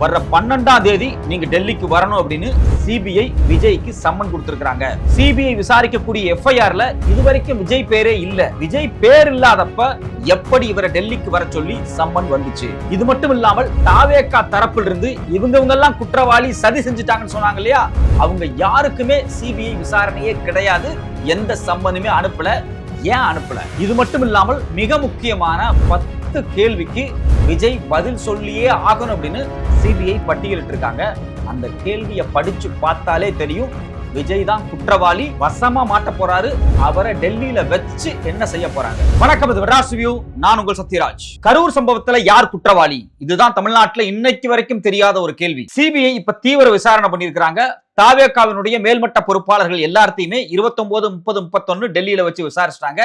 வர்ற பன்னெண்டாம் தேதி நீங்க டெல்லிக்கு வரணும் அப்படின்னு சிபிஐ விஜய்க்கு சம்மன் கொடுத்திருக்காங்க சிபிஐ விசாரிக்கக்கூடிய எஃப்ஐஆர்ல இதுவரைக்கும் விஜய் பேரே இல்ல. விஜய் பேர் இல்லாதப்ப எப்படி இவரை டெல்லிக்கு வர சொல்லி சம்மன் வந்துச்சு? இது மட்டும் இல்லாமல் தாவேக்கா தரப்பில் இருந்து இவங்க எல்லாம் குற்றவாளி சதி செஞ்சுட்டாங்கன்னு சொன்னாங்க இல்லையா? அவங்க யாருக்குமே சிபிஐ விசாரணையே கிடையாது. எந்த சம்மனுமே அனுப்பல ஏன் அனுப்பல? இது மட்டும் இல்லாமல் மிக முக்கியமான பத்து கேள்விக்கு விஜய் பதில் சொல்லியே ஆகணும் அப்படின்னு சிபிஐ பட்டியலிட்டு இருக்காங்க அந்த கேள்வியை படிச்சு பார்த்தாலே தெரியும் விஜய் தான் குற்றவாளி வசமா மாட்ட போறாரு அவரை டெல்லியில வச்சு என்ன செய்ய போறாங்க. வணக்கம் இது மெட்ராஸ் வியூ நான் உங்கள் சத்யராஜ். கரூர் சம்பவத்துல யார் குற்றவாளி? இதுதான் தமிழ்நாட்டுல இன்னைக்கு வரைக்கும் தெரியாத ஒரு கேள்வி. சிபிஐ இப்ப தீவிர விசாரணை பண்ணியிருக்கிறாங்க. தாவேக்காவினுடைய மேல்மட்ட பொறுப்பாளர்கள் எல்லாத்தையுமே இருபத்தொன்பது முப்பது முப்பத்தொன்னு டெல்லியில வச்சு விசாரிச்சிட்டாங்க.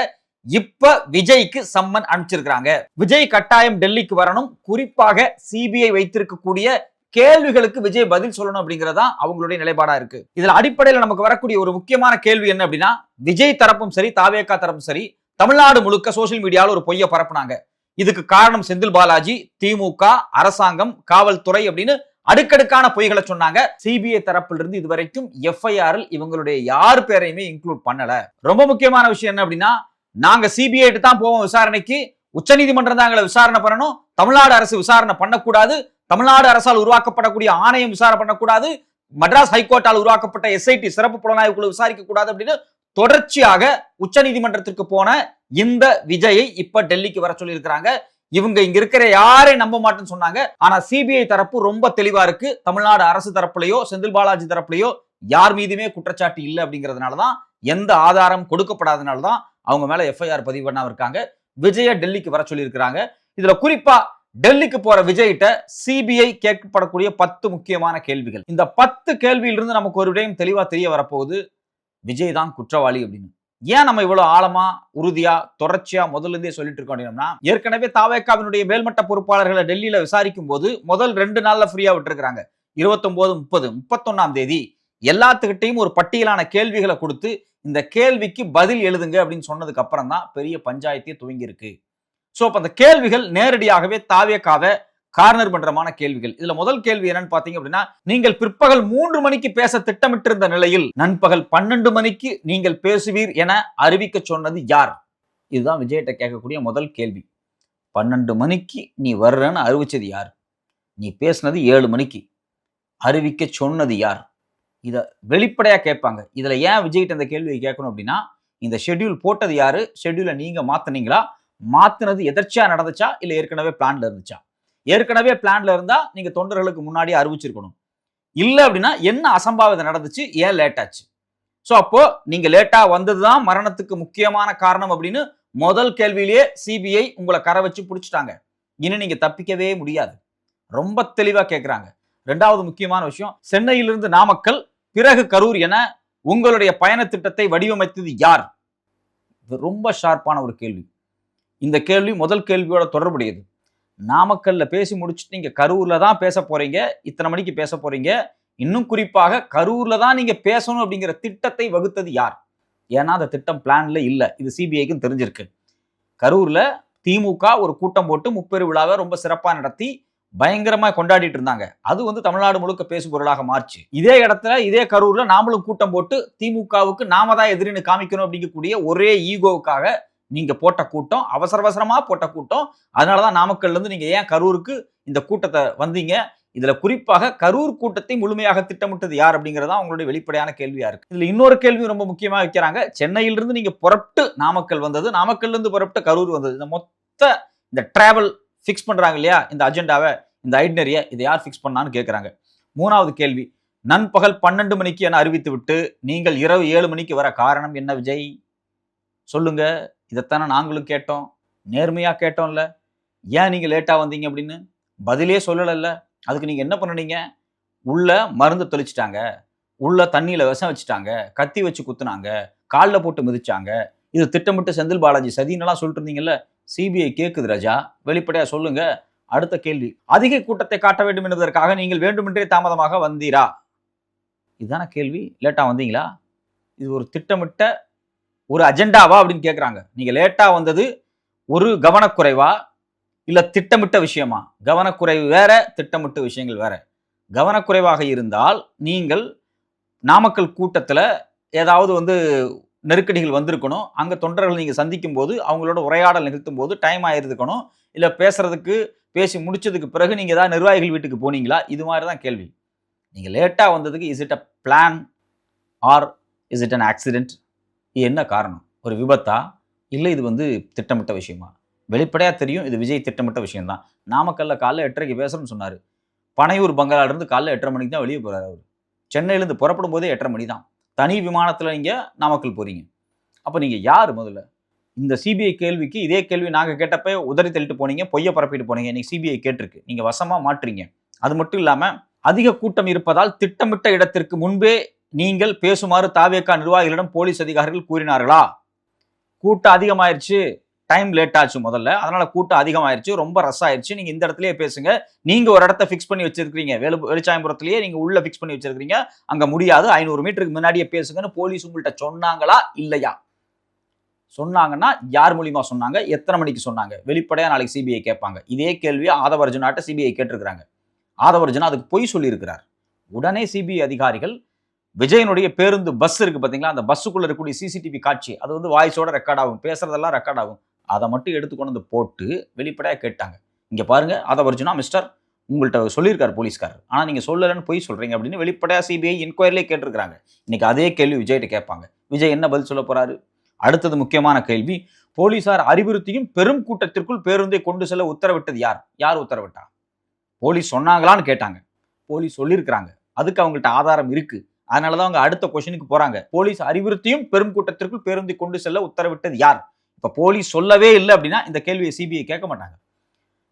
இப்ப விஜய்க்கு சம்மன் அனுப்பிச்சிருக்காங்க விஜய் கட்டாயம் டெல்லிக்கு வரணும். குறிப்பாக சிபிஐ வைத்திருக்கக்கூடிய கேள்விகளுக்கு விஜய் பதில் சொல்லணும் அப்படிங்கறதா அவங்களுடைய நிலைப்பாடா இருக்கு. இதுல அடிப்படையில நமக்கு வரக்கூடிய ஒரு முக்கியமான கேள்வி என்ன அப்படின்னா விஜய் தரப்பும் சரி தாவேக்கா தரப்பும் சரி தமிழ்நாடு முழுக்க சோசியல் மீடியால ஒரு பொய்யை பரப்புனாங்க. இதுக்கு காரணம் செந்தில் பாலாஜி திமுக அரசாங்கம் காவல்துறை அப்படின்னு அடுக்கடுக்கான பொய்களை சொன்னாங்க. சிபிஐ தரப்பிலிருந்து இதுவரைக்கும் எஃப்ஐஆரில் இவங்களுடைய யார் பேரையுமே இன்க்ளூட் பண்ணல. ரொம்ப முக்கியமான விஷயம் என்ன அப்படின்னா நாங்க சிபிஐட்டு தான் போவோம் விசாரணைக்கு. உச்சநீதிமன்றம் தான் எங்களை விசாரணை பண்ணணும். தமிழ்நாடு அரசு விசாரணை பண்ணக்கூடாது. தமிழ்நாடு அரசால் உருவாக்கப்படக்கூடிய ஆணையம் விசாரணை பண்ணக்கூடாது. மட்ராஸ் ஹைகோர்ட்டால் உருவாக்கப்பட்ட எஸ்ஐடி சிறப்பு புலனாய்வு குழு விசாரிக்க கூடாது அப்படின்னு தொடர்ச்சியாக உச்சநீதிமன்றத்திற்கு போன இந்த விஜயை இப்ப டெல்லிக்கு வர சொல்லி இருக்கிறாங்க இவங்க இங்க இருக்கிற யாரையும் நம்ப மாட்டேன்னு சொன்னாங்க. ஆனா சிபிஐ தரப்பு ரொம்ப தெளிவா இருக்கு. தமிழ்நாடு அரசு தரப்புலையோ செந்தில் பாலாஜி தரப்புலையோ யார் மீதுமே குற்றச்சாட்டு இல்லை அப்படிங்கிறதுனாலதான் எந்த ஆதாரம் கொடுக்கப்படாதனால தான் அவங்க மேல எஃப்ஐஆர் பதிவு பண்ணாம இருக்காங்க. விஜய டெல்லிக்கு வர சொல்லியிருக்கிறாங்க. இதுல குறிப்பா டெல்லிக்கு போற விஜய்கிட்ட சிபிஐ கேட்கப்படக்கூடிய பத்து முக்கியமான கேள்விகள். இந்த பத்து கேள்வியிலிருந்து நமக்கு ஒரு விடயம் தெளிவா தெரிய வரப்போகுது. விஜய் தான் குற்றவாளி அப்படின்னு. ஏன் நம்ம இவ்வளவு ஆழமா உறுதியா தொடர்ச்சியா முதல்ல இருந்தே சொல்லிட்டு இருக்கோம் அப்படின்னா ஏற்கனவே தாவேக்காவினுடைய மேல்மட்ட பொறுப்பாளர்களை டெல்லியில விசாரிக்கும் போது முதல் ரெண்டு நாள்ல ஃப்ரீயா விட்டுருக்காங்க இருபத்தொன்பது முப்பது முப்பத்தொன்னாம் தேதி. எல்லாத்துக்கிட்டையும் ஒரு பட்டியலான கேள்விகளை கொடுத்து இந்த கேள்விக்கு பதில் எழுதுங்க அப்படின்னு சொன்னதுக்கு அப்புறம் தான் பெரிய பஞ்சாயத்தே துவங்கி இருக்கு ஸோ அப்போ அந்த கேள்விகள் நேரடியாகவே தாவேக்காவை கார்னர் பண்றமான கேள்விகள். இதுல முதல் கேள்வி என்னன்னு பாத்தீங்க அப்படின்னா நீங்கள் பிற்பகல் மூன்று மணிக்கு பேச திட்டமிட்டிருந்த நிலையில் நண்பகல் பன்னெண்டு மணிக்கு நீங்கள் பேசுவீர் என அறிவிக்க சொன்னது யார்? இதுதான் விஜய்கிட்ட கேட்கக்கூடிய முதல் கேள்வி. பன்னெண்டு மணிக்கு நீ வர்றன்னு அறிவிச்சது யார்? நீ பேசுனது ஏழு மணிக்கு. அறிவிக்க சொன்னது யார்? இதை வெளிப்படையாக கேட்பாங்க. இதில் ஏன் விஜய்கிட்ட இந்த கேள்வியை கேட்கணும் அப்படின்னா இந்த ஷெட்யூல் போட்டது யாரு? ஷெட்யூலை நீங்கள் மாற்றினீங்களா மாற்றினது எதர்ச்சியாக நடந்துச்சா? இல்லை ஏற்கனவே பிளான்ல இருந்துச்சா? ஏற்கனவே பிளான்ல இருந்தால் நீங்கள் தொண்டர்களுக்கு முன்னாடி அறிவிச்சிருக்கணும். இல்லை அப்படின்னா என்ன அசம்பாவிதம் நடந்துச்சு? ஏன் லேட் ஆச்சு? ஸோ அப்போ லேட்டாக வந்தது தான் மரணத்துக்கு முக்கியமான காரணம் அப்படின்னு முதல் கேள்வியிலேயே சிபிஐ உங்களை கரை வச்சு பிடிச்சிட்டாங்க. இனி நீங்கள் தப்பிக்கவே முடியாது. ரொம்ப தெளிவாக கேட்குறாங்க ரெண்டாவது முக்கியமான விஷயம் சென்னையிலிருந்து நாமக்கல் பிறகு கரூர் என உங்களுடைய பயண திட்டத்தை வடிவமைத்தது யார்? இது ரொம்ப ஷார்ப்பான ஒரு கேள்வி. இந்த கேள்வி முதல் கேள்வியோட தொடர்புடையது. நாமக்கல்ல பேசி முடிச்சுட்டு நீங்க கரூர்ல தான் பேச போறீங்க இத்தனை மணிக்கு பேச போறீங்க. இன்னும் குறிப்பாக கரூர்ல தான் நீங்க பேசணும் அப்படிங்கிற திட்டத்தை வகுத்தது யார்? ஏன்னா அந்த திட்டம் பிளான்ல இல்லை. இது சிபிஐக்கும் தெரிஞ்சிருக்கு. கரூர்ல திமுக ஒரு கூட்டம் போட்டு முப்பெரு விழாவை ரொம்ப சிறப்பாக நடத்தி பயங்கரமாக கொண்டாடிட்டு இருந்தாங்க. அது வந்து தமிழ்நாடு முழுக்க பேசு பொருளாக மாறுச்சு. இதே இடத்துல இதே கரூர்ல நாமளும் கூட்டம் போட்டு திமுகவுக்கு நாம தான் எதிரின்னு காமிக்கணும் அப்படிங்கக்கூடிய ஒரே ஈகோவுக்காக நீங்க போட்ட கூட்டம் அவசர அவசரமா போட்ட கூட்டம். அதனாலதான் நாமக்கல்ல இருந்து நீங்க ஏன் கரூருக்கு இந்த கூட்டத்தை வந்தீங்க? இதுல குறிப்பாக கரூர் கூட்டத்தை முழுமையாக திட்டமிட்டது யார் அப்படிங்கிறதா அவங்களுடைய வெளிப்படையான கேள்வியா இருக்கு. இதுல இன்னொரு கேள்வி ரொம்ப முக்கியமா வைக்கிறாங்க. சென்னையிலிருந்து நீங்க புறப்பட்டு நாமக்கல் வந்தது நாமக்கல்ல இருந்து புறப்பட்டு கரூர் வந்தது. இந்த மொத்த இந்த டிராவல் ஃபிக்ஸ் பண்ணுறாங்க இல்லையா? இந்த அஜெண்டாவை இந்த ஐட்னரியை இதை யார் ஃபிக்ஸ் பண்ணான்னு கேட்குறாங்க மூணாவது கேள்வி நண்பகல் பன்னெண்டு மணிக்கு என அறிவித்து விட்டு நீங்கள் இரவு ஏழு மணிக்கு வர காரணம் என்ன விஜய்? சொல்லுங்க. இதைத்தானே நாங்களும் கேட்டோம். நேர்மையாக கேட்டோம்ல. ஏன் நீங்கள் லேட்டாக வந்தீங்க அப்படின்னு? பதிலே சொல்லலைல்ல. அதுக்கு நீங்கள் என்ன பண்ணுனீங்க? உள்ள மருந்து தெளிச்சிட்டாங்க. உள்ள தண்ணியில் விஷம் வச்சுட்டாங்க. கத்தி வச்சு குத்துனாங்க. காலில் போட்டு மிதிச்சாங்க. இது திட்டமிட்டு செந்தில் பாலாஜி சதின்னெல்லாம் சொல்லிட்டு இருந்தீங்கல்ல? சிபிஐ கேட்குது ராஜா. வெளிப்படையா சொல்லுங்க. அடுத்த கேள்வி. அதிக கூட்டத்தை காட்ட வேண்டும் என்பதற்காக நீங்கள் வேண்டுமென்றே தாமதமாக வந்தீரா? இதுதான கேள்வி. லேட்டாக வந்தீங்களா? இது ஒரு திட்டமிட்ட ஒரு அஜெண்டாவா அப்படின்னு கேட்குறாங்க நீங்கள் லேட்டாக வந்தது ஒரு கவனக்குறைவா? இல்லை திட்டமிட்ட விஷயமா? கவனக்குறைவு வேற திட்டமிட்ட விஷயங்கள் வேற. கவனக்குறைவாக இருந்தால் நீங்கள் நாமக்கல் கூட்டத்தில் ஏதாவது வந்து நெருக்கடிகள் வந்திருக்கணும். அங்கே தொண்டர்கள் நீங்கள் சந்திக்கும் போது அவங்களோட உரையாடல் நிகழ்த்தும் போது டைம் ஆயிருக்கணும் இல்லை பேசுகிறதுக்கு பேசி முடிச்சதுக்கு பிறகு நீங்கள் ஏதாவது நிர்வாகிகள் வீட்டுக்கு போனீங்களா? இது மாதிரி தான் கேள்வி நீங்கள் லேட்டாக வந்ததுக்கு is it a plan or is it an accident இது என்ன காரணம்? ஒரு விபத்தா? இல்லை இது வந்து திட்டமிட்ட விஷயமா? வெளிப்படையாக தெரியும் இது விஜய் திட்டமிட்ட விஷயம்தான். நாமக்கல்ல காலைல எட்டரைக்கு பேசுறேன்னு சொன்னார். பனையூர் பங்களாலேருந்து காலைல எட்டரை மணிக்கு தான் வெளியே போகிறார் அவர். சென்னையிலேருந்து புறப்படும் போதே எட்டரை மணி தான் தனி விமானத்தில் நீங்கள் நாமக்கல் போகிறீங்க அப்போ நீங்கள் யார் முதல்ல? இந்த சிபிஐ கேள்விக்கு இதே கேள்வி நாங்கள் கேட்டப்ப உதறி தள்ளிட்டு போனீங்க பொய்யை பரப்பிட்டு போனீங்க இன்னைக்கு சிபிஐ கேட்டிருக்கு. நீங்கள் வசமாக மாற்றுறீங்க. அது மட்டும் இல்லாமல் அதிக கூட்டம் இருப்பதால் திட்டமிட்ட இடத்திற்கு முன்பே நீங்கள் பேசுமாறு தாவேக்கா நிர்வாகிகளிடம் போலீஸ் அதிகாரிகள் கூறினார்களா? கூட்டம் அதிகமாயிருச்சு. டைம் லேட் ஆச்சு முதல்ல. அதனால கூட்டம் அதிகமாயிருச்சு ரொம்ப ரஸ் ஆயிருச்சு. நீங்க இந்த இடத்துலயே பேசுங்க. நீங்க ஒரு இடத்த ஃபிக்ஸ் பண்ணி வச்சிருக்கீங்க வேலு வெளிச்சாயபுரத்திலேயே நீங்க உள்ள ஃபிக்ஸ் பண்ணி வச்சிருக்கீங்க அங்க முடியாது. ஐநூறு மீட்டருக்கு முன்னாடியே பேசுங்கன்னு போலீஸ் உங்கள்கிட்ட சொன்னாங்களா? இல்லையா? சொன்னாங்கன்னா யார் மூலியமா சொன்னாங்க? எத்தனை மணிக்கு சொன்னாங்க? வெளிப்படையா நாளைக்கு சிபிஐ கேட்பாங்க. இதே கேள்வியை ஆதவர்ஜுனாட்ட சிபிஐ கேட்டிருக்கிறாங்க. ஆதவர்ஜுனா அதுக்கு பொய் சொல்லியிருக்கிறார். உடனே சிபிஐ அதிகாரிகள் விஜயனுடைய பேருந்து பஸ் இருக்கு பாத்தீங்களா? அந்த பஸ்ஸுக்குள்ள இருக்கக்கூடிய சிசிடிவி காட்சி அது வந்து வாய்ஸோட ரெக்கார்ட் ஆகும். பேசுறதெல்லாம் ரெக்கார்ட் ஆகும். அதை மட்டும் எடுத்து கொண்டு வந்து போட்டு வெளிப்படையாக கேட்டாங்க. இங்க பாருங்க ஆதவர்ஜுனா மிஸ்டர் உங்கள்கிட்ட சொல்லியிருக்காரு போலீஸ்காரர். ஆனால் நீங்கள் சொல்லலைன்னு பொய் சொல்கிறீங்க அப்படின்னு வெளிப்படையாக சிபிஐ இன்கொயரிலே கேட்டிருக்கிறாங்க. இன்றைக்கி அதே கேள்வி விஜய்கிட்ட கேட்பாங்க. விஜய் என்ன பதில் சொல்ல போகிறாரு அடுத்தது முக்கியமான கேள்வி போலீசார் அறிவுறுத்தியும் பெரும் கூட்டத்திற்குள் பேருந்தை கொண்டு செல்ல உத்தரவிட்டது யார்? யார் உத்தரவிட்டா? போலீஸ் சொன்னாங்களான்னு கேட்டாங்க. போலீஸ் சொல்லியிருக்கிறாங்க. அதுக்கு அவங்கள்ட்ட ஆதாரம் இருக்குது அதனால தான் அவங்க அடுத்த கொஷனுக்கு போகிறாங்க போலீஸ் அறிவுறுத்தியும் பெரும் கூட்டத்திற்குள் பேருந்தை கொண்டு செல்ல உத்தரவிட்டது யார்? இப்போ போலீஸ் சொல்லவே இல்லை அப்படின்னா இந்த கேள்வியை சிபிஐ கேட்க மாட்டாங்க.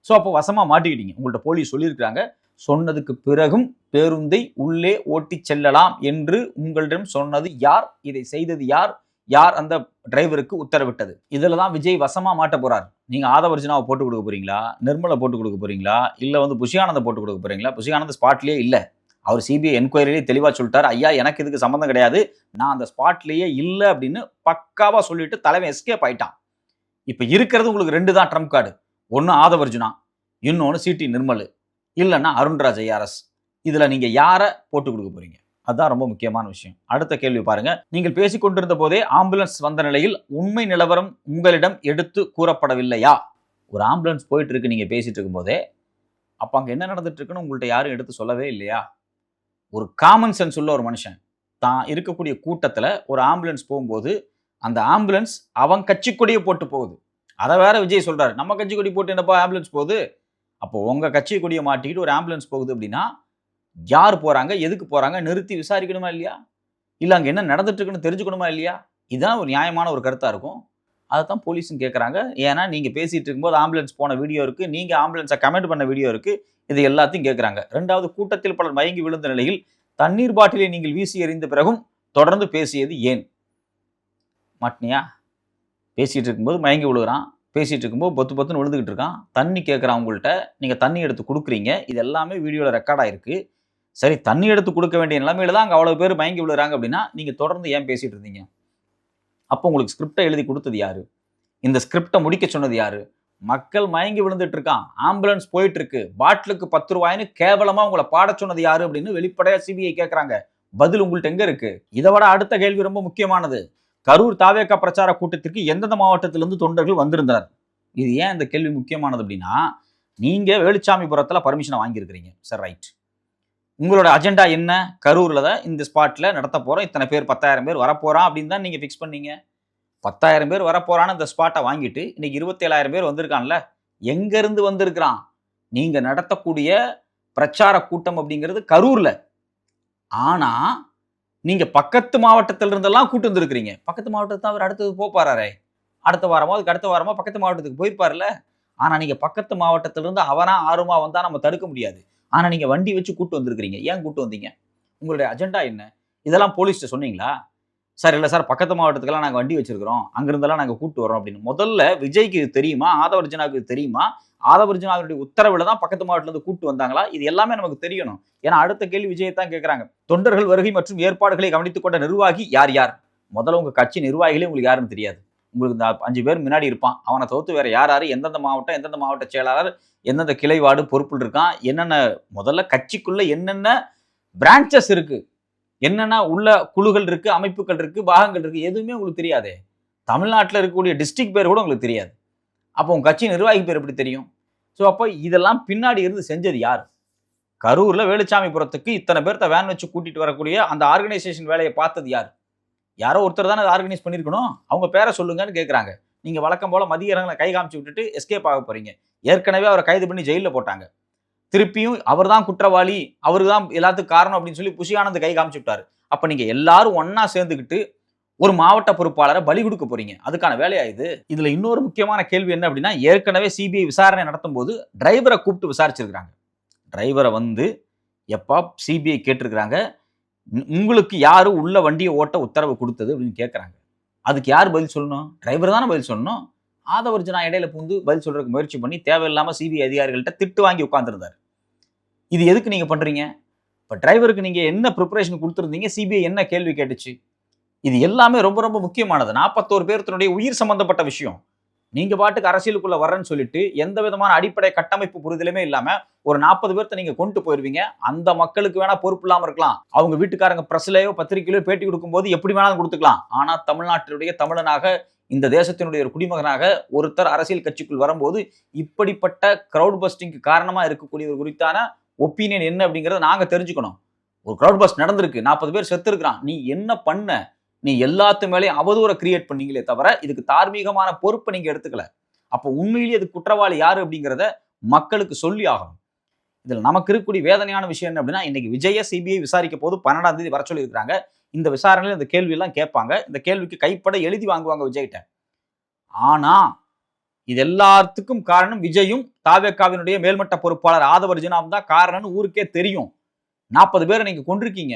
ஸோ அப்போ வசமாக மாட்டிக்கிட்டீங்க. உங்கள்ட்ட போலீஸ் சொல்லியிருக்கிறாங்க. சொன்னதுக்கு பிறகும் பேருந்தை உள்ளே ஓட்டி செல்லலாம் என்று உங்களிடம் சொன்னது யார்? இதை செய்தது யார்? யார் அந்த டிரைவருக்கு உத்தரவிட்டது? இதில் தான் விஜய் வசமாக மாட்ட போகிறார் நீங்கள் ஆதவர்ஜனாவை போட்டு கொடுக்க போறீங்களா? நிர்மலை போட்டு கொடுக்க போறீங்களா? இல்லை வந்து புஷியானந்தை போட்டு கொடுக்க போறீங்களா? புஷியானந்த் ஸ்பாட்லேயே இல்லை. அவர் சிபிஐ என்கொயரிலேயே தெளிவாக சொல்லிட்டார். ஐயா எனக்கு இதுக்கு சம்மந்தம் கிடையாது. நான் அந்த ஸ்பாட்லேயே இல்லை அப்படின்னு பக்காவாக சொல்லிட்டு தலைவன் எஸ்கேப் ஆயிட்டான். இப்போ இருக்கிறது உங்களுக்கு ரெண்டு தான் ட்ரம்ப் கார்டு ஒன்று ஆதவர்ஜுனா இன்னொன்று சிடி நிர்மல் இல்லைன்னா அருண்ராஜ் ஐஆர்எஸ் இதில் நீங்கள் யாரை போட்டு கொடுக்க போறீங்க? அதுதான் ரொம்ப முக்கியமான விஷயம். அடுத்த கேள்வி பாருங்க. நீங்கள் பேசிக்கொண்டிருந்த போதே ஆம்புலன்ஸ் வந்த நிலையில் உண்மை நிலவரம் உங்களிடம் எடுத்து கூறப்படவில்லையா? ஒரு ஆம்புலன்ஸ் போயிட்டு இருக்கு நீங்க பேசிட்டு இருக்கும்போதே அப்போ அங்கே என்ன நடந்துட்டு இருக்குன்னு உங்கள்கிட்ட யாரும் எடுத்து சொல்லவே இல்லையா? ஒரு காமன் சென்ஸ் உள்ள ஒரு மனுஷன். தான் இருக்கக்கூடிய கூட்டத்தில் ஒரு ஆம்புலன்ஸ் போகும்போது அந்த ஆம்புலன்ஸ் அவன் கட்சி கொடியை போட்டு போகுது. அதை வேற விஜய் சொல்கிறார் நம்ம கட்சி கொடி போட்டு என்னப்பா ஆம்புலன்ஸ் போகுது? அப்போ உங்கள் கட்சி கொடியை மாட்டிக்கிட்டு ஒரு ஆம்புலன்ஸ் போகுது அப்படின்னா யார் போகிறாங்க எதுக்கு போகிறாங்க நிறுத்தி விசாரிக்கணுமா இல்லையா? இல்லை அங்கே என்ன நடந்துட்டுருக்குன்னு தெரிஞ்சுக்கணுமா இல்லையா? இதுதான் ஒரு நியாயமான ஒரு கருத்தாக இருக்கும். அதை தான் போலீஸும் கேட்குறாங்க ஏன்னா நீங்கள் பேசிகிட்டு இருக்கும்போது ஆம்புலன்ஸ் போன வீடியோ இருக்குது நீங்கள் ஆம்புலன்ஸை கமெண்ட் பண்ண வீடியோ இருக்குது இது எல்லாத்தையும் கேட்குறாங்க ரெண்டாவது கூட்டத்தில் பலர் மயங்கி விழுந்த நிலையில் தண்ணீர் பாட்டிலை நீங்கள் வீசி எறிந்த பிறகும் தொடர்ந்து பேசியது ஏன்? மாட்டினியா பேசிகிட்டு இருக்கும்போது மயங்கி விழுகிறான். பேசிகிட்டு இருக்கும்போது பொத்து பொத்துன்னு விழுந்துகிட்டு இருக்கான். தண்ணி கேட்குறான் உங்கள்கிட்ட நீங்கள் தண்ணி எடுத்து கொடுக்குறீங்க. இது எல்லாமே வீடியோவில் ரெக்கார்ட் ஆயிருக்கு. சரி தண்ணி எடுத்து கொடுக்க வேண்டிய நிலைமையில தான் அங்கே அவ்வளோ பேர் மயங்கி விழுறாங்க அப்படின்னா நீங்கள் தொடர்ந்து ஏன் பேசிகிட்டு இருந்தீங்க? அப்போ உங்களுக்கு ஸ்கிரிப்டை எழுதி கொடுத்தது யார்? இந்த ஸ்கிரிப்டை முடிக்க சொன்னது யார்? மக்கள் மயங்கி விழுந்துட்டு இருக்கான் ஆம்புலன்ஸ் போயிட்டு இருக்கு பாட்டிலுக்கு பத்து ரூபாய்னு கேவலமா உங்களை பாட சொன்னது யாரு அப்படின்னு வெளிப்படையா சிபிஐ கேட்கறாங்க பதில் உங்கள்ட்ட எங்க இருக்கு? இதை விட அடுத்த கேள்வி ரொம்ப முக்கியமானது. கரூர் தாவேக்கா பிரச்சார கூட்டத்திற்கு எந்தெந்த மாவட்டத்திலிருந்து தொண்டர்கள் வந்திருந்தனர் இது ஏன் இந்த கேள்வி முக்கியமானது அப்படின்னா நீங்க வேலுச்சாமிபுரத்துல பர்மிஷனை வாங்கியிருக்கிறீங்க. சார் ரைட் உங்களோட அஜெண்டா என்ன? கரூர்ல தான் இந்த ஸ்பாட்ல நடத்த போறோம். இத்தனை பேர் பத்தாயிரம் பேர் வரப்போறான் அப்படின்னு தான் நீங்க ஃபிக்ஸ் பண்ணீங்க. பத்தாயிரம் பேர் வரப்போறான்னு இந்த ஸ்பாட்டை வாங்கிட்டு இன்னைக்கு இருபத்தேழாயிரம் பேர் வந்திருக்கான்ல எங்கேருந்து வந்திருக்கிறான்? நீங்கள் நடத்தக்கூடிய பிரச்சார கூட்டம் அப்படிங்கிறது கரூரில். ஆனால் நீங்கள் பக்கத்து மாவட்டத்தில் இருந்தெல்லாம் கூட்டு வந்திருக்கிறீங்க. பக்கத்து மாவட்டத்தை அவர் அடுத்தது போப்பாரே அடுத்த வாரமோ அதுக்கு அடுத்த வாரமோ பக்கத்து மாவட்டத்துக்கு போயிருப்பார்ல ஆனால் நீங்கள் பக்கத்து மாவட்டத்திலிருந்து அவனாக அவனா ஆர்வமா வந்தா நம்ம தடுக்க முடியாது. ஆனால் நீங்கள் வண்டி வச்சு கூட்டு வந்திருக்கிறீங்க. ஏன் கூட்டு வந்தீங்க? உங்களுடைய அஜெண்டா என்ன? இதெல்லாம் போலீஸ்கிட்ட சொன்னீங்களா? சார் இல்லை சார் பக்கத்து மாவட்டத்துக்கெல்லாம் நாங்கள் வண்டி வச்சிருக்கிறோம். அங்கிருந்தெல்லாம் நாங்கள் கூட்டு வரோம் அப்படின்னு. முதல்ல விஜய்க்கு இது தெரியுமா? ஆதவர்ஜனாவுக்கு இது தெரியுமா? ஆதவர்ஜனாவுடைய உத்தரவில் தான் பக்கத்து மாவட்டத்துல கூட்டு வந்தாங்களா? இது எல்லாமே நமக்கு தெரியணும். ஏன்னா அடுத்த கேள்வி விஜயை தான் கேட்குறாங்க தொண்டர்கள் வருகை மற்றும் ஏற்பாடுகளை கவனித்துக் கொண்ட நிர்வாகி யார் யார்? முதல்ல உங்கள் கட்சி நிர்வாகிகளே உங்களுக்கு யாருன்னு தெரியாது. உங்களுக்கு இந்த அஞ்சு பேர் முன்னாடி இருப்பான். அவனை தவிர்த்து வேற யார் யார்? எந்தெந்த மாவட்டம் எந்தெந்த மாவட்ட செயலாளர் எந்தெந்த கிளைவாடு பொறுப்பில் இருக்கான்? என்னென்ன முதல்ல கட்சிக்குள்ள என்னென்ன பிரான்ச்சஸ் இருக்கு? என்னென்னா உள்ள குழுகள் இருக்குது அமைப்புகள் இருக்குது பாகங்கள் இருக்குது எதுவுமே உங்களுக்கு தெரியாதே. தமிழ்நாட்டில் இருக்கக்கூடிய டிஸ்ட்ரிக்ட் பேர் கூட உங்களுக்கு தெரியாது. அப்போ உங்கள் கட்சி நிர்வாகி பேர் எப்படி தெரியும்? ஸோ அப்போ இதெல்லாம் பின்னாடி இருந்து செஞ்சது யார்? கரூரில் வேலுச்சாமிபுரத்துக்கு இத்தனை பேர்த்த வேன் வச்சு கூட்டிகிட்டு வரக்கூடிய அந்த ஆர்கனைசேஷன் வேலையை பார்த்தது யார்? யாரோ ஒருத்தர் தானே அதை ஆர்கனைஸ் பண்ணியிருக்கணும் அவங்க பேரை சொல்லுங்கன்னு கேட்குறாங்க நீங்கள் வழக்கம் போல் மதிய இடங்களை கை காமிச்சு விட்டுட்டு எஸ்கேப் ஆக போகிறீங்க ஏற்கனவே அவரை கைது பண்ணி ஜெயிலில் போட்டாங்க. திருப்பியும் அவர் தான் குற்றவாளி அவரு தான் எல்லாத்துக்கும் காரணம் அப்படின்னு சொல்லி புஷி கை காமிச்சு விட்டாரு. அப்போ நீங்கள் எல்லாரும் ஒன்றா சேர்ந்துக்கிட்டு ஒரு மாவட்ட பொறுப்பாளரை பலி கொடுக்க போறீங்க. அதுக்கான வேலையா இது? இதுல இன்னொரு முக்கியமான கேள்வி என்ன அப்படின்னா ஏற்கனவே சிபிஐ விசாரணை நடத்தும் போது டிரைவரை கூப்பிட்டு விசாரிச்சிருக்காங்க டிரைவரை வந்து எப்பா சிபிஐ கேட்டிருக்கிறாங்க. உங்களுக்கு யார் உள்ள வண்டியை ஓட்ட உத்தரவு கொடுத்தது அப்படின்னு கேட்குறாங்க அதுக்கு யார் பதில் சொல்லணும்? டிரைவர் தானே பதில் சொல்லணும்? ஆதவர்ஜனா இடையில பூந்து பதில் சொல்றதுக்கு முயற்சி பண்ணி தேவையில்லாம சிபிஐ அதிகாரிகள்ட்ட திட்டு வாங்கி உட்காந்துருந்தாரு இது எதுக்கு நீங்க பண்றீங்க? இப்போ டிரைவருக்கு நீங்க என்ன ப்ரிப்பரேஷன் கொடுத்துருந்தீங்க? சிபிஐ என்ன கேள்வி கேட்டுச்சு? இது எல்லாமே ரொம்ப ரொம்ப முக்கியமானது. நாற்பத்தோரு பேர்த்தினுடைய உயிர் சம்பந்தப்பட்ட விஷயம். நீங்க பாட்டுக்கு அரசியலுக்குள்ள வரேன்னு சொல்லிட்டு எந்த விதமான அடிப்படை கட்டமைப்பு புரிதலுமே இல்லாம ஒரு நாற்பது பேர்த்த நீங்க கொண்டு போயிருவீங்க. அந்த மக்களுக்கு வேணா பொறுப்பு இல்லாம இருக்கலாம். அவங்க வீட்டுக்காரங்க பிரஸ்லயோ பத்திரிகையிலோ பேட்டி கொடுக்கும்போது எப்படி வேணாலும் கொடுத்துக்கலாம். ஆனா தமிழ்நாட்டினுடைய தமிழனாக இந்த தேசத்தினுடைய ஒரு குடிமகனாக ஒருத்தர் அரசியல் கட்சிக்குள் வரும்போது இப்படிப்பட்ட க்ரௌட் பஸ்டிங்க்கு காரணமாக இருக்கக்கூடியவர் குறித்தான ஒப்பீனியன் என்ன அப்படிங்கிறத நாங்கள் தெரிஞ்சுக்கணும். ஒரு க்ரௌட் பஸ்ட் நடந்திருக்கு நாற்பது பேர் செத்துருக்கிறான் நீ என்ன பண்ண? நீ எல்லாத்து மேலேயும் அவதூறை கிரியேட் பண்ணீங்களே தவிர இதுக்கு தார்மீகமான பொறுப்பை நீங்கள் எடுத்துக்கல. அப்போ உண்மையிலேயே அது குற்றவாளி யார் அப்படிங்கிறத மக்களுக்கு சொல்லி ஆகணும். இதில் நமக்கு இருக்கக்கூடிய வேதனையான விஷயம் என்ன அப்படின்னா இன்னைக்கு விஜய சிபிஐ விசாரிக்க போது பன்னெண்டாம் தேதி வர சொல்லியிருக்காங்க இந்த விசாரணையில் இந்த கேள்வியெல்லாம் கேட்பாங்க. இந்த கேள்விக்கு கைப்பட எழுதி வாங்குவாங்க விஜய்கிட்ட. ஆனால் இது எல்லாத்துக்கும் காரணம் விஜயும் தாவேக்காவினுடைய மேல்மட்ட பொறுப்பாளர் ஆதவர்ஜுனாவும் தான் காரணம்னு ஊருக்கே தெரியும். நாற்பது பேரை நீங்கள் கொண்டிருக்கீங்க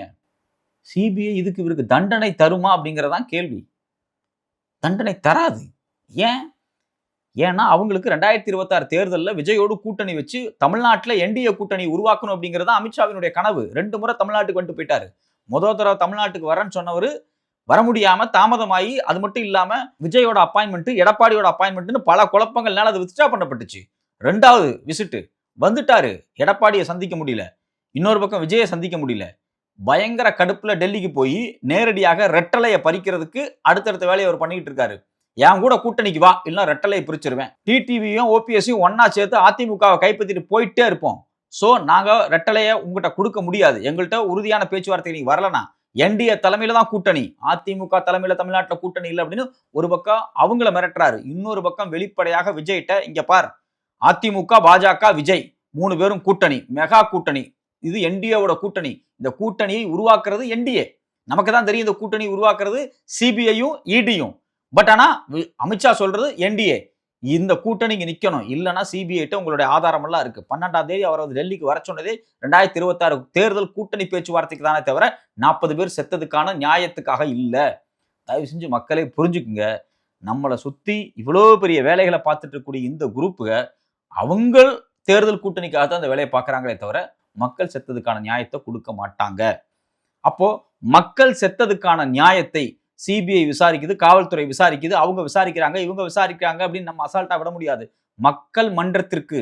சிபிஐ இதுக்கு இவருக்கு தண்டனை தருமா அப்படிங்கிறதான் கேள்வி. தண்டனை தராது. ஏன்? ஏன்னா அவங்களுக்கு ரெண்டாயிரத்தி இருபத்தாறு தேர்தலில் விஜயோடு கூட்டணி வச்சு தமிழ்நாட்டில் என்டிஏ கூட்டணி உருவாக்கணும் அப்படிங்கிறது தான் அமித்ஷாவினுடைய கனவு. ரெண்டு முறை தமிழ்நாட்டுக்கு வந்துட்டு போயிட்டாரு. முதல் தடவை தமிழ்நாட்டுக்கு வரேன்னு சொன்னவர் வர முடியாம தாமதமாகி அது மட்டும் இல்லாம விஜயோட அப்பாயின்மெண்ட் எடப்பாடியோட அப்பாயின்மெண்ட்னு பல குழப்பங்கள்னால அது வித்ட்ரா பண்ணப்பட்டுச்சு. ரெண்டாவது விசிட்டு வந்துட்டாரு. எடப்பாடியை சந்திக்க முடியல. இன்னொரு பக்கம் விஜயை சந்திக்க முடியல. பயங்கர கடுப்புல டெல்லிக்கு போய் நேரடியாக ரெட்டலையை பறிக்கிறதுக்கு அடுத்தடுத்த வேலையை அவர் பண்ணிக்கிட்டு இருக்காரு. என் கூட கூட்டணிக்கு வா இல்லைன்னா ரெட்டலையை பிரிச்சிருவேன். டிடிவியும் ஓபிஎஸ்ஸையும் ஒன்னா சேர்த்து அதிமுகவை கைப்பற்றிட்டு போயிட்டே இருப்போம். ஸோ நாங்கள் ரெட்டலையை உங்கள்கிட்ட கொடுக்க முடியாது. எங்கள்கிட்ட உறுதியான பேச்சுவார்த்தை நீங்க வரலனா என்டிஏ தலைமையில தான் கூட்டணி அதிமுக தலைமையில தமிழ்நாட்டில் கூட்டணி இல்லை அப்படின்னு ஒரு பக்கம் அவங்கள மிரட்டுறாரு. இன்னொரு பக்கம் வெளிப்படையாக விஜய்கிட்ட இங்க பார் அதிமுக பாஜக விஜய் மூணு பேரும் கூட்டணி மெகா கூட்டணி. இது என்டிஏவோட கூட்டணி. இந்த கூட்டணியை உருவாக்குறது என்டிஏ. நமக்கு தான் தெரியும் இந்த கூட்டணி உருவாக்குறது சிபிஐயும் இடியும் பட் ஆனால் அமித்ஷா சொல்றது என்டிஏ. இந்த கூட்டணி நிற்கணும் இல்லைன்னா சிபிஐட்ட உங்களுடைய ஆதாரமெல்லாம் இருக்குது பன்னெண்டாம் தேதி அவர் வந்து டெல்லிக்கு வர சொன்னதே ரெண்டாயிரத்தி இருபத்தாறு தேர்தல் கூட்டணி பேச்சுவார்த்தைக்கு தானே தவிர நாற்பது பேர் செத்ததுக்கான நியாயத்துக்காக இல்லை. தயவு செஞ்சு மக்களை புரிஞ்சுக்குங்க. நம்மளை சுற்றி இவ்வளோ பெரிய வேலைகளை பார்த்துட்டு இருக்கக்கூடிய இந்த குரூப்புக அவங்க தேர்தல் கூட்டணிக்காக தான் அந்த வேலையை பார்க்குறாங்களே தவிர மக்கள் செத்ததுக்கான நியாயத்தை கொடுக்க மாட்டாங்க. அப்போது மக்கள் செத்ததுக்கான நியாயத்தை சிபிஐ விசாரிக்குது காவல்துறை விசாரிக்குது அவங்க விசாரிக்கிறாங்க இவங்க விசாரிக்கிறாங்க அப்படின்னு நம்ம அசால்ட்டா விட முடியாது. மக்கள் மன்றத்திற்கு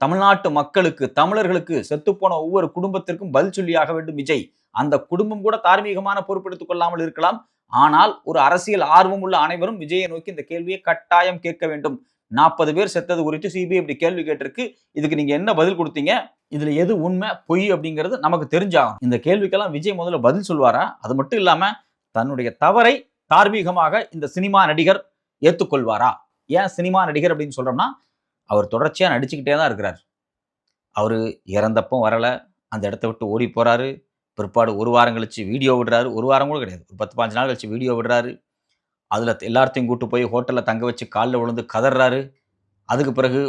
தமிழ்நாட்டு மக்களுக்கு தமிழர்களுக்கு செத்துப்போன ஒவ்வொரு குடும்பத்திற்கும் பதில் சொல்லியாக வேண்டும் விஜய். அந்த குடும்பம் கூட தார்மீகமான பொறுப்பெடுத்துக் கொள்ளாமல் இருக்கலாம். ஆனால் ஒரு அரசியல் ஆர்வம் உள்ள அனைவரும் விஜயை நோக்கி இந்த கேள்வியை கட்டாயம் கேட்க வேண்டும். நாற்பது பேர் செத்தது குறித்து சிபிஐ இப்படி கேள்வி கேட்டிருக்கு. இதுக்கு நீங்க என்ன பதில் கொடுத்தீங்க? இதுல எது உண்மை? பொய் அப்படிங்கிறது நமக்கு தெரிஞ்சாகும் இந்த கேள்விக்கெல்லாம் விஜய் முதல்ல பதில் சொல்வாரா? அது மட்டும் இல்லாம தன்னுடைய தவறை தார்மீகமாக இந்த சினிமா நடிகர் ஏற்றுக்கொள்வாரா ஏன் சினிமா நடிகர் அப்படின்னு சொல்கிறோம்னா அவர் தொடர்ச்சியாக நடிச்சுக்கிட்டே தான் இருக்கிறார். அவர் இறந்தப்போ வரலை அந்த இடத்த விட்டு ஓடி போகிறாரு பிற்பாடு ஒரு வாரம் கழிச்சு வீடியோ விடுறாரு ஒரு வாரம் கூட கிடையாது ஒரு பத்து பாஞ்சு நாள் கழிச்சு வீடியோ விடுறாரு. அதில் எல்லாத்தையும் கூட்டு போய் ஹோட்டலில் தங்க வச்சு காலில் விழுந்து கதறாரு அதுக்கு பிறகு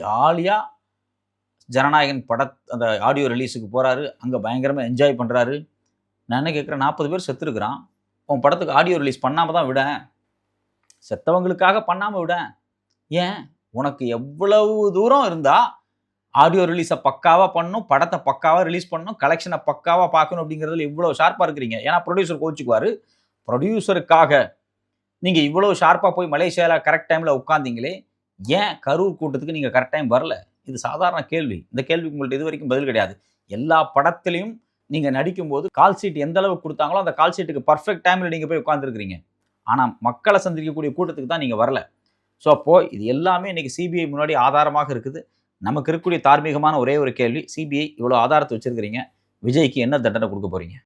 ஜாலியாக ஜனநாயகன் பட அந்த ஆடியோ ரிலீஸுக்கு போகிறாரு அங்கே பயங்கரமாக என்ஜாய் பண்ணுறாரு நான் என்ன கேட்குறேன் நாற்பது பேர் செத்துருக்குறான். உன் படத்துக்கு ஆடியோ ரிலீஸ் பண்ணாமல் தான் விடேன் செத்தவங்களுக்காக பண்ணாமல் விடேன் ஏன்? உனக்கு எவ்வளவு தூரம் இருந்தா ஆடியோ ரிலீஸை பக்காவாக பண்ணும் படத்தை பக்காவாக ரிலீஸ் பண்ணணும் கலெக்ஷனை பக்காவாக பார்க்கணும் அப்படிங்கிறதுல இவ்வளோ ஷார்ப்பாக இருக்கிறீங்க. ஏன்னா ப்ரொடியூசர் கோச்சுக்குவார் ப்ரொடியூசருக்காக நீங்கள் இவ்வளோ ஷார்ப்பாக போய் மலேசியாவில் கரெக்ட் டைமில் உட்காந்தீங்களே ஏன் கரூர் கூட்டத்துக்கு நீங்கள் கரெக்ட் டைம் வரல? இது சாதாரண கேள்வி. இந்த கேள்விக்கு உங்கள்கிட்ட இது வரைக்கும் பதில் கிடையாது. எல்லா படத்துலையும் நீங்கள் நடிக்கும்போது கால் சீட் எந்த அளவுக்கு கொடுத்தாங்களோ அந்த கால் சீட்டுக்கு பர்ஃபெக்ட் டைமில் நீங்கள் போய் உட்காந்துருக்கிறீங்க ஆனால் மக்களை சந்திக்கக்கூடிய கூட்டத்துக்கு தான் நீங்கள் வரல. ஸோ அப்போது இது எல்லாமே இன்றைக்கி சிபிஐ முன்னாடி ஆதாரமாக இருக்குது. நமக்கு இருக்கக்கூடிய தார்மீகமான ஒரே ஒரு கேள்வி சிபிஐ இவ்வளோ ஆதாரத்தை வச்சிருக்கிறீங்க. விஜய்க்கு என்ன தண்டனை கொடுக்க போகிறீங்க